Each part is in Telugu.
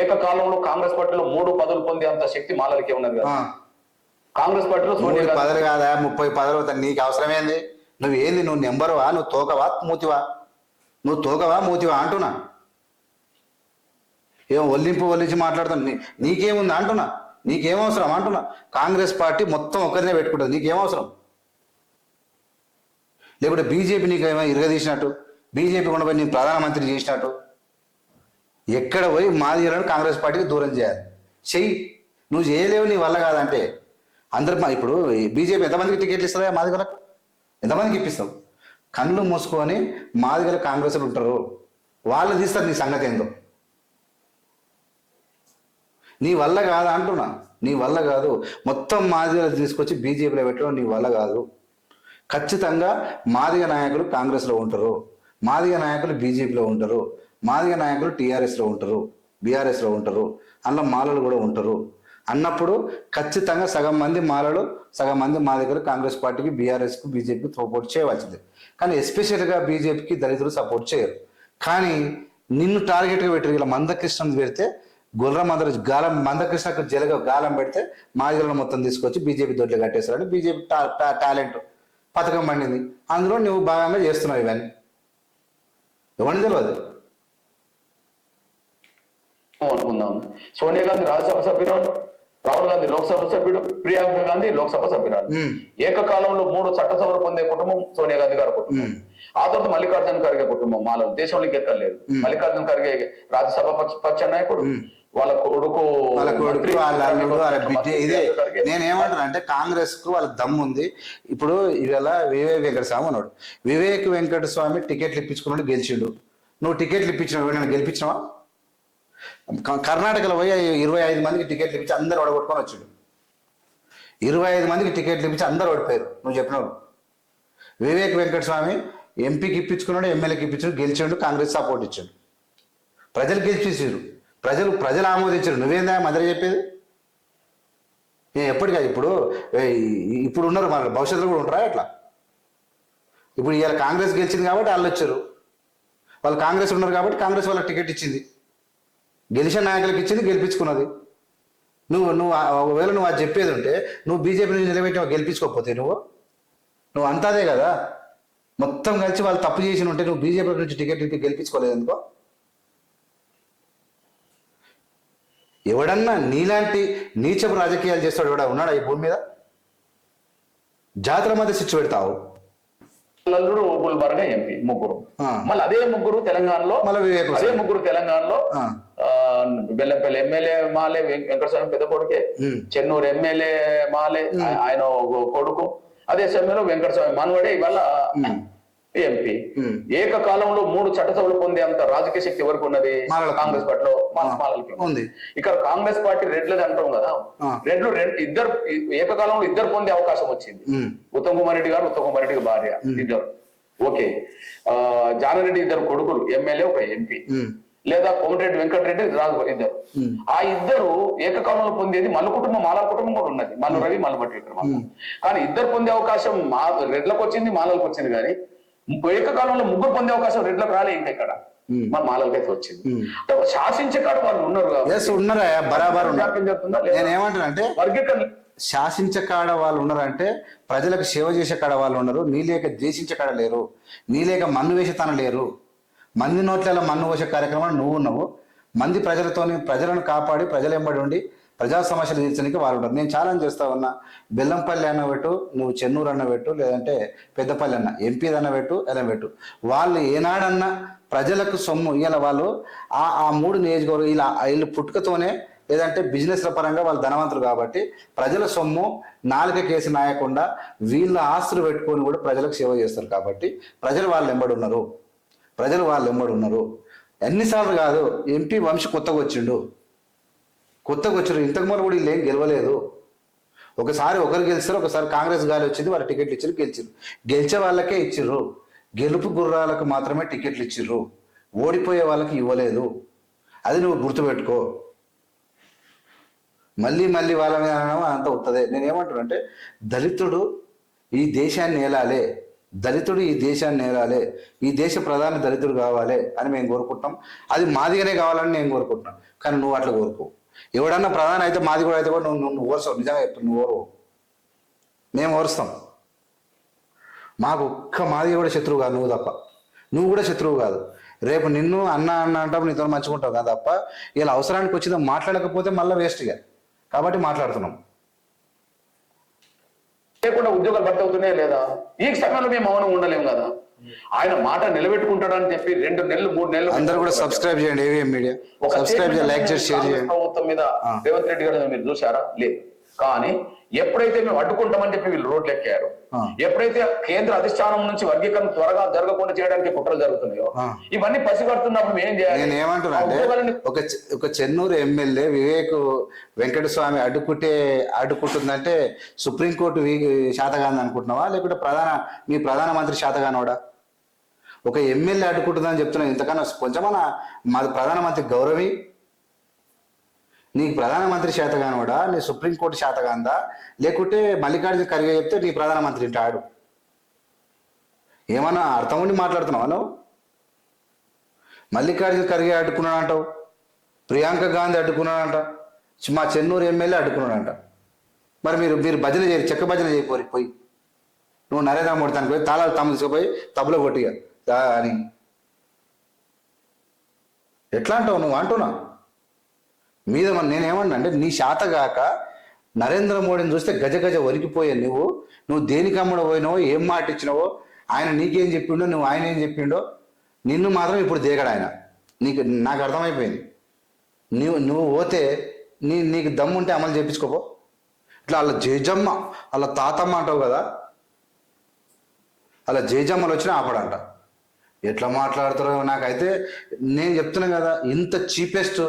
ఏకకాలంలో కాంగ్రెస్ పార్టీలో మూడు పదవులు పొందే అంత శక్తి మాలలకే ఉన్నది కదా. కాంగ్రెస్ పార్టీలో సోనియా పదలు కాదా? ముప్పై అవుతాయి. నీకు అవసరమేంది? నువ్వు ఏంది? నువ్వు నెంబరువా నువ్వు తోకవా? మూతివా? నువ్వు తోకవా? మూతివా? అంటున్నా. ఏం ఒల్లింపు ఒల్లించి మాట్లాడుతాను? నీ- నీకేముంది? అంటున్నా. నీకేం అవసరం? అంటున్నా. కాంగ్రెస్ పార్టీ మొత్తం ఒక్కరినే పెట్టుకుంటుంది. నీకేం అవసరం? లేకుంటే బీజేపీ నీకు ఏమో ఇరగదీసినట్టు? బీజేపీ కూడా పోయి నేను ప్రధానమంత్రి చేసినట్టు? ఎక్కడ పోయి మాదిగలను కాంగ్రెస్ పార్టీకి దూరం చేయాలి. చెయ్యి. నువ్వు చేయలేవు నీ వల్ల కాదంటే. అందరు మా- ఇప్పుడు బీజేపీ ఎంతమందికి టికెట్లు ఇస్తుందా మాదిగలకు ఎంతమందికి ఇప్పిస్తావు? కళ్ళు మూసుకొని మాదిగల కాంగ్రెస్లో ఉంటారు. వాళ్ళు తీస్తారు నీ సంగతి ఏందో. నీ వల్ల కాదు అంటున్నా. నీ వల్ల కాదు. మొత్తం మాదిగలు తీసుకొచ్చి బీజేపీలో పెట్టడం నీ వల్ల కాదు. ఖచ్చితంగా మాదిగ నాయకులు కాంగ్రెస్లో ఉంటారు. మాదిగ నాయకులు బీజేపీలో ఉంటారు. మాదిగ నాయకులు టీఆర్ఎస్లో ఉంటారు బీఆర్ఎస్లో ఉంటారు అందులో మాలలు కూడా ఉంటారు. అన్నప్పుడు ఖచ్చితంగా సగం మంది మాలలు సగం మంది మాదిగలు కాంగ్రెస్ పార్టీకి బీఆర్ఎస్కు బీజేపీకి సపోర్ట్ చేయవలసింది. కానీ ఎస్పెషల్గా బీజేపీకి దళితులు సపోర్ట్ చేయరు. కానీ నిన్ను టార్గెట్గా పెట్టి ఇలా మందకృష్ణ పెడితే గుర్ర మందర గాలం మందకృష్ణకు జలగ గాలం పెడితే మాదిగలను మొత్తం తీసుకొచ్చి బీజేపీ దొడ్లు కట్టేశారని బీజేపీ టాలెంట్ పథకం పండింది. అందులో నువ్వు భాగంగా చేస్తున్నావు ఇవన్నీ. ఎవరిని తెలియదు అనుకుందాం. సోనియా గాంధీ రాజ్యసభ సభ్యురాలు రాహుల్ గాంధీ లోక్సభ సభ్యుడు ప్రియాంక గాంధీ లోక్సభ సభ్యురాలు. ఏకకాలంలో మూడు చట్టసభలు పొందే కుటుంబం సోనియా గాంధీ గారి కుటుంబం. ఆ తర్వాత మల్లికార్జున ఖర్గే కుటుంబం. మాలో దేశంలోకి ఎక్కర్లేదు మల్లికార్జున ఖర్గే రాజ్యసభ పక్ష- నాయకుడు. వాళ్ళ కొడుకు వాళ్ళ కొడుకు వాళ్ళ అల్లుడు వాళ్ళ బిడ్డ. ఇదే. నేనేమంటున్నా అంటే కాంగ్రెస్కు వాళ్ళ దమ్ము ఉంది. ఇప్పుడు ఇవాళ వివేక్ వెంకట స్వామి ఉన్నాడు. వివేక్ వెంకట స్వామి టికెట్లు ఇప్పించుకున్నాడు గెలిచిండు. నువ్వు టికెట్లు ఇప్పించినావు? నన్ను గెలిపించినావా? కర్ణాటకలో పోయి ఇరవై ఐదు మందికి టికెట్లు ఇప్పించి అందరు ఓడగొట్టుకొని వచ్చాడు. ఇరవై ఐదు మందికి టికెట్లు ఇప్పించి అందరు ఓడిపోయారు నువ్వు చెప్పినావు. వివేక్ వెంకట స్వామి ఎంపీకి ఇప్పించుకున్నాడు ఎమ్మెల్యేకి ఇప్పించాడు గెలిచాడు కాంగ్రెస్ సపోర్ట్ ఇచ్చాడు. ప్రజలు గెలిపించారు ప్రజలు ప్రజలు ఆమోదించారు. నువ్వేందా మదర చెప్పేది? నేను ఎప్పటికా ఇప్పుడు? ఇప్పుడు ఉన్నారు మన భవిష్యత్తులో కూడా ఉంటారా అట్లా ఇప్పుడు ఇవాళ కాంగ్రెస్ గెలిచింది కాబట్టి వాళ్ళు వచ్చారు. వాళ్ళు కాంగ్రెస్ ఉన్నారు కాబట్టి కాంగ్రెస్ వాళ్ళకి టికెట్ ఇచ్చింది. గెలిచిన నాయకులకు ఇచ్చింది గెలిపించుకున్నది. నువ్వు నువ్వు ఒకవేళ నువ్వు అది చెప్పేది ఉంటే నువ్వు బీజేపీ నుంచి నిలబెట్టి గెలిపించుకోకపోతే నువ్వు? నువ్వు అంతాదే కదా? మొత్తం కలిసి వాళ్ళు తప్పు చేసిన ఉంటే నువ్వు బీజేపీ నుంచి టికెట్ ఇప్పి గెలిపించుకోలేదు ఎందుకో? ఎవడన్నా నీలాంటి నీచపు రాజకీయాలు చేస్తాడు ఎవడ? ఉన్నాడా ఈ భూమి మీద? జాతుల మధ్య శిక్ష పెడతావు. గుల్బర్గా ఎంపీ ముగ్గురు. మళ్ళీ అదే ముగ్గురు తెలంగాణలో అదే. ముగ్గురు తెలంగాణలో బెల్లంపల్లి ఎమ్మెల్యే మాలే వెంకటస్వామి పెద్ద కొడుకే. చెన్నూరు ఎమ్మెల్యే మాలే ఆయన కొడుకు అదే సమయంలో వెంకటస్వామి మనవడే ఇవాళ ఎంపీ. ఏకకాలంలో మూడు చట్టసభలు పొందే అంత రాజకీయ శక్తి ఎవరికి ఉన్నది. కాంగ్రెస్ పార్టీలో ఉంది. ఇక్కడ కాంగ్రెస్ పార్టీ రెడ్లది అంటాం కదా. రెడ్లు రెడ్- ఇద్దరు ఏకకాలంలో ఇద్దరు పొందే అవకాశం వచ్చింది. ఉత్తమ్ కుమార్ రెడ్డి గారు ఉత్తమ్ కుమార్ రెడ్డి భార్య ఇద్దరు ఓకే జానారెడ్డి ఇద్దరు కొడుకులు ఎమ్మెల్యే ఒక ఎంపీ. లేదా కోమటిరెడ్డి వెంకటరెడ్డి రాజు ఇద్దరు. ఆ ఇద్దరు ఏకకాలంలో పొందేది మల్ల కుటుంబం మాల కుటుంబం కూడా ఉన్నది. మల్లు రవి మల్లబట్టి విక్రమార్క కానీ ఇద్దరు పొందే అవకాశం మా రెడ్లకు వచ్చింది మాలలకు వచ్చింది కానీ ఏకకాలంలో ముగ్గురు పొందే అవకాశం రెడ్లకు రాలే ఇంకా ఇక్కడ. మన మాలలకైతే వచ్చింది. ఉమ్. అంటే శాసించే కాడ వాళ్ళు ఉన్నారు ఉన్నారా? బరాబర్? నేను వర్గీకరణ. శాసించే కాడ వాళ్ళు ఉన్నారంటే ప్రజలకు సేవ చేసే కాడ వాళ్ళు ఉన్నారు. నీ లేక ద్వేషించే కాడ లేరు. నీ లేక మన్ను వేసే తన లేరు. మంది నోట్లలో మన్ను వేసే కార్యక్రమాలు నువ్వు ఉన్నావు. మంది ప్రజలతోని ప్రజలను కాపాడి ప్రజలు ఎంబడి ఉండి ప్రజా సమస్యలు తీర్చడానికి వాళ్ళు ఉంటారు నేను ఛాలెంజ్ చేస్తా ఉన్నా. బెల్లంపల్లి అన్న పెట్టు నువ్వు చెన్నూరు అన్న పెట్టు లేదంటే పెద్దపల్లి అన్న ఎంపీ అన్న పెట్టు ఎలా పెట్టు వాళ్ళు ఏనాడన్నా ప్రజలకు సొమ్ము ఇవాళ వాళ్ళు ఆ ఆ మూడు నియోజకవర్గం ఇలా వీళ్ళు పుట్టుకతోనే లేదంటే బిజినెస్ల పరంగా వాళ్ళు ధనవంతులు కాబట్టి ప్రజల సొమ్ము నాలుక కేసు నాయకుండా వీళ్ళ ఆస్తులు పెట్టుకొని కూడా ప్రజలకు సేవ చేస్తారు కాబట్టి ప్రజలు వాళ్ళు వెంబడి ఉన్నారు. ప్రజలు వాళ్ళు ఎంబడి ఉన్నారు. ఎన్నిసార్లు కాదు ఎంపీ వంశ కొత్తగా వచ్చిండు. కొత్తగా వచ్చారు ఇంతకు ముందు కూడా వీళ్ళు ఏం గెలవలేదు. ఒకసారి ఒకరు గెలిచారు ఒకసారి కాంగ్రెస్ గాలి వచ్చింది వాళ్ళు టికెట్లు ఇచ్చారు గెలిచారు గెలిచే వాళ్ళకే ఇచ్చిర్రు గెలుపు గుర్రాలకు మాత్రమే టికెట్లు ఇచ్చిర్రు ఓడిపోయే వాళ్ళకి ఇవ్వలేదు. అది నువ్వు గుర్తుపెట్టుకో. మళ్ళీ మళ్ళీ వాళ్ళ మీద అంత వస్తుంది నేనేమంటున్నా అంటే దళితుడు ఈ దేశాన్ని ఏలాలే. దళితుడు ఈ దేశాన్ని నేరాలే ఈ దేశ ప్రధాని దళితుడు కావాలి అని మేము కోరుకుంటున్నాం. అది మాదిగానే కావాలని నేను కోరుకుంటున్నాను. కానీ నువ్వు అట్లా కోరుకో. ఎవడన్నా ప్రధాని అయితే మాది కూడా అయితే కూడా నువ్వు నువ్వు నువ్వు ఓర్చవు నిజంగా చెప్తాను నువ్వు ఓరవు. మేము ఓరుస్తాం. మాకు ఒక్క మాది కూడా శత్రువు కాదు నువ్వు తప్ప. నువ్వు కూడా శత్రువు కాదు. రేపు నిన్ను అన్న అన్న అంటావు నీతో మంచుకుంటావు కదా తప్ప ఇలా అవసరానికి వచ్చిందో మాట్లాడకపోతే మళ్ళీ వేస్ట్గా కాబట్టి మాట్లాడుతున్నాం. లేకుండా ఉద్యోగాలు భర్తీ అవుతున్నాయా లేదా? ఈ సమయంలో మేము మౌనం ఉండలేము కదా. ఆయన మాట నిలబెట్టుకుంటాడని చెప్పి రెండు నెలలు మూడు నెలలు అందరూ కూడా సబ్స్క్రైబ్ చేయండి ఏవిఎం మీడియా ఒక సబ్స్క్రైబ్ చేయండి లైక్ చేసి షేర్ చేయండి ప్రభుత్వం మీద రేవంత్ రెడ్డి గారు మీరు చూసారా లేదు. కానీ ఎప్పుడైతే మేము అడ్డుకుంటామని చెప్పి వీళ్ళు రోడ్లు ఎక్కారు. ఎప్పుడైతే కేంద్ర అధిష్టానం నుంచి వర్గీకరణ త్వరగా జరగకుండా చేయడానికి కుట్రలు జరుగుతున్నాయో. ఇవన్నీ పసిగడుతున్నప్పుడు మేము నేను ఏమంటున్నా ఆ అంటే ఉద్యోగాలని ఒక ఒక చెన్నూరు ఎమ్మెల్యే వివేక్ వెంకటస్వామి అడ్డుకుంటే అడ్డుకుంటుందంటే సుప్రీంకోర్టు శాతగాని అనుకుంటున్నావా లేకుంటే ప్రధాన మీ ప్రధానమంత్రి శాతగానోడా ఒక ఎమ్మెల్యే అడ్డుకుంటుందని చెప్తున్నా ఇంతకన్నా కొంచెమన్నా మా ప్రధానమంత్రి గౌరవి నీకు ప్రధానమంత్రి శాతగానోడా? నీ సుప్రీంకోర్టు శాతగాందా? లేకుంటే మల్లికార్జున ఖర్గే చెప్తే నీ ప్రధానమంత్రి టాడు ఏమన్నా అర్థం ఉండి మాట్లాడుతున్నావా నువ్వు? మల్లికార్జున ఖర్గే అడ్డుకున్నాడు అంటావు ప్రియాంక గాంధీ అడ్డుకున్నాడంట. మా చెన్నూరు ఎమ్మెల్యే అడ్డుకున్నాడంట. మరి మీరు మీరు భజన చేయరు చెక్క భజన చేయకపోరి పోయి. నువ్వు నరేంద్ర మోడీ తనకి పోయి తాళాలు తమ్ము తీసుకుపోయి తప్పులో కొట్టిగా. అని. ఎట్లా అంటావు నువ్వు? అంటున్నా. మీద మన నేనేమన్నా అంటే నీ శాతగాక నరేంద్ర మోడీని చూస్తే గజ గజ వరికిపోయా నువ్వు. నువ్వు దేనికి అమ్మడ పోయినావో ఏం మాట ఇచ్చినావో ఆయన నీకేం చెప్పిండో నువ్వు ఆయన ఏం చెప్పిండో నిన్ను మాత్రం ఇప్పుడు దిగడు ఆయన. నీకు నాకు అర్థమైపోయింది. నువ్వు నువ్వు పోతే నీ నీకు దమ్ముంటే అమలు చేయించుకోపో ఇట్లా అలా జేజమ్మ అలా తాతమ్మ అంటావు కదా? అలా జేజమ్మలు వచ్చినా ఆపడంట. ఎట్లా మాట్లాడుతారో నాకైతే నేను చెప్తున్నా కదా ఇంత చీపెస్ట్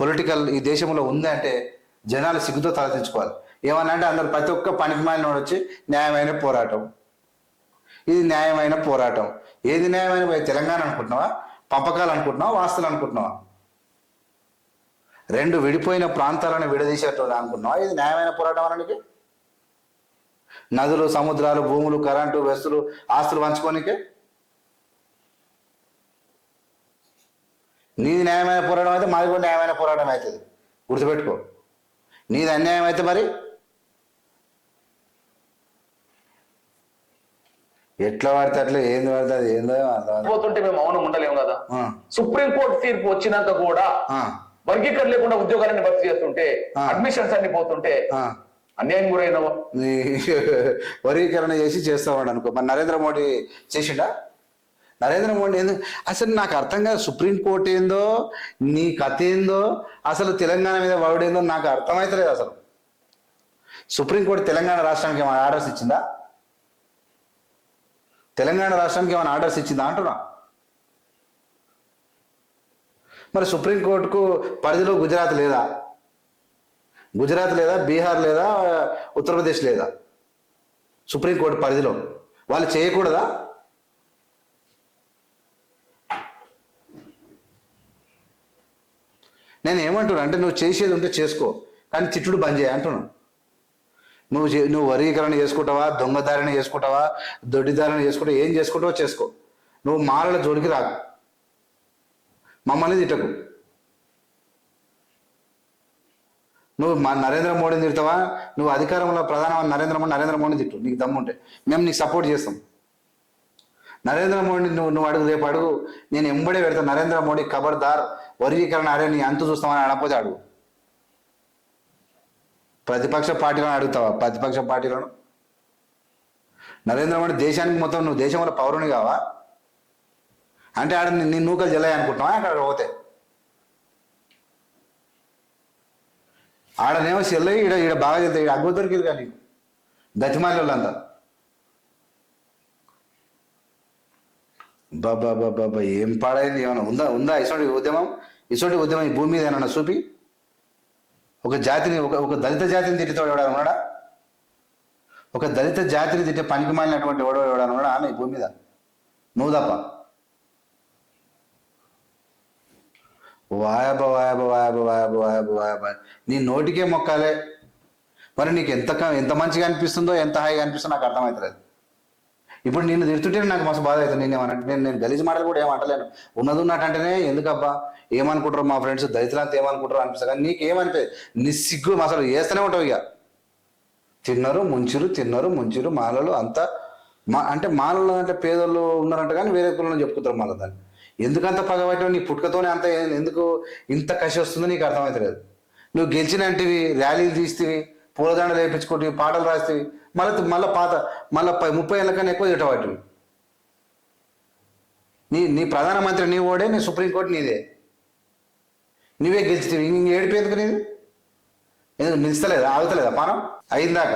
పొలిటికల్ ఈ దేశంలో ఉంది అంటే జనాలు సిగ్గుతో తలదించుకోవాలి. ఏమన్నా అంటే అందరు ప్రతి ఒక్క పనికి మాలిన వచ్చి న్యాయమైన పోరాటం. ఇది న్యాయమైన పోరాటం. ఏది న్యాయమైన తెలంగాణ అనుకుంటున్నావా? పంపకాలు అనుకుంటున్నావా? వాస్తులు అనుకుంటున్నావా? రెండు విడిపోయిన ప్రాంతాలను విడదీసేటోడు అనుకుంటున్నావా? ఇది న్యాయమైన పోరాటం అనడానికి నదులు సముద్రాలు భూములు కరెంటు వెస్సులు ఆస్తులు పంచుకోనికే? నీది న్యాయమైన పోరాటం అయితే మాది కూడా న్యాయమైన పోరాటం అవుతుంది. గుర్తుపెట్టుకో. నీది అన్యాయం అయితే మరి ఎట్లా పడితే అట్లా ఏంది పడితే అది ఏందో. పోతుంటే మేము మౌనం ఉండలేము కదా. సుప్రీంకోర్టు తీర్పు వచ్చినాక కూడా వర్గీకరణ లేకుండా ఉద్యోగాలన్నీ భర్తీ చేస్తుంటే. అడ్మిషన్స్ అన్ని పోతుంటే. అన్యాయం గురైనవా నీ వర్గీకరణ చేసి చేస్తావాడు అనుకో. మరి నరేంద్ర మోడీ చేసిండా? నరేంద్ర మోడీ ఏందో? అసలు నాకు అర్థం కాదు సుప్రీంకోర్టు ఏందో నీ కథ ఏందో అసలు తెలంగాణ మీద వాడేందో నాకు అర్థమైతలేదు అసలు. సుప్రీంకోర్టు తెలంగాణ రాష్ట్రానికి ఏమైనా ఆర్డర్స్ ఇచ్చిందా? తెలంగాణ రాష్ట్రానికి ఏమైనా ఆర్డర్స్ ఇచ్చిందా అంటున్నా? మరి సుప్రీంకోర్టుకు పరిధిలో గుజరాత్ లేదా? గుజరాత్ లేదా? బీహార్ లేదా? ఉత్తరప్రదేశ్ లేదా? సుప్రీంకోర్టు పరిధిలో. వాళ్ళు చేయకూడదా? నేను ఏమంటున్నా అంటే నువ్వు చేసేది ఉంటే చేసుకో కానీ తిట్టుడు బంద్ చేయ అంటున్నాను నువ్వు చే- నువ్వు వర్గీకరణ చేసుకుంటావా దొంగదారిని చేసుకుంటావా దొడ్డిదారిని చేసుకుంటావా ఏం చేసుకుంటావో చేసుకో. నువ్వు మారల జోలికి రాకు. మమ్మల్ని తిట్టకు. నువ్వు మా నరేంద్ర మోడీని తిడతావా? నువ్వు అధికారంలో ప్రధానమంత్రి నరేంద్ర మోడీ నరేంద్ర మోడీని తిట్టు. నీకు దమ్ముంటే. మేము నీకు సపోర్ట్ చేస్తాం. నరేంద్ర మోడీ నువ్వు నువ్వు అడుగు రేపు అడుగు. నేను ఎంబడే పెడతాను నరేంద్ర మోడీ ఖబర్దార్. వర్గీకరణ అరే నీ అంతు చూస్తామని అనకపోతే అడుగు. ప్రతిపక్ష పార్టీలను అడుగుతావా? ప్రతిపక్ష పార్టీలను? నరేంద్ర మోడీ దేశానికి మొత్తం నువ్వు దేశంలో పౌరుని కావా? అంటే ఆడ నీ- నూకలు జల్లాయి అనుకుంటున్నావా? అక్కడ పోతే. ఆడనేమో చెల్లయి ఈడ ఈడ బాగా చెల్తాయి అగ్గు దొరికింది కానీ గతిమాలి వాళ్ళంతా బాబా బాబా ఏం పాడైంది? ఏమైనా ఉందా ఉందా ఇటువంటి ఉద్యమం? ఇటువంటి ఉద్యమం ఈ భూమి మీద ఏమన్నా చూపి? ఒక జాతిని ఒక ఒక దళిత జాతిని తిట్టుతాడు ఎవడా ఉన్నాడా? ఒక దళిత జాతిని తిట్టే పనికి మాలినటువంటి ఎవడో ఎవడా ఉన్నాడా ఆమె ఈ భూమి మీద? నువ్వు తప్ప. వాయబ వాయబ వాయబ వాయబ వాయబ వాయబ నీ నోటికే మొక్కాలే. మరి నీకు ఎంత ఎంత మంచిగా అనిపిస్తుందో ఎంత హాయిగా అనిపిస్తుందో నాకు అర్థమవుతలేదు ఇప్పుడు నిన్ను తిడుతుంటే నాకు మస్తు బాధ అవుతుంది. నేను ఏమన్నా నేను నేను గలీజ్ మాటలు కూడా ఏమంటలేను ఉన్నది ఉన్నట్టంటేనే ఎందుకబ్బా? ఏమనుకుంటారు మా ఫ్రెండ్స్? దళితులంతా ఏమనుకుంటారు అనిపిస్తుంది. కానీ నీకేమనిపించదు నిస్సిగ్గు అసలు వేస్తూనే ఉంటావు ఇక. తిన్నారు ముంచురు తిన్నారు ముంచురు మాలలు అంతా మా అంటే మాలలు అంటే పేదోళ్ళు ఉన్నారంట కానీ వేరే కులంలో చెప్పుకుంటారు మళ్ళీ దాన్ని. ఎందుకంత పగబట్టావు నీ పుట్టుకతోనే అంత ఎందుకు ఇంత కసి వస్తుందో నీకు అర్థమవుతలేదు నువ్వు గెలిచినంటివి ర్యాలీలు తీస్తేవి పూలదండలు వేయించుకుంటే పాటలు రాస్తేవి. మళ్ళీ మళ్ళీ పాత మళ్ళీ ముప్పై ఏళ్ళ కన్నా ఎక్కువ తిట్టవాటివి నీ నీ ప్రధానమంత్రి నీ ఓడే నీ సుప్రీంకోర్టు నీదే. నువ్వే గెలిచితే ఇంక ఏడిపోయేందుకు నీది? ఎందుకు నిలుస్తలేదా? ఆగుతలేదా? పానం? అయిందాక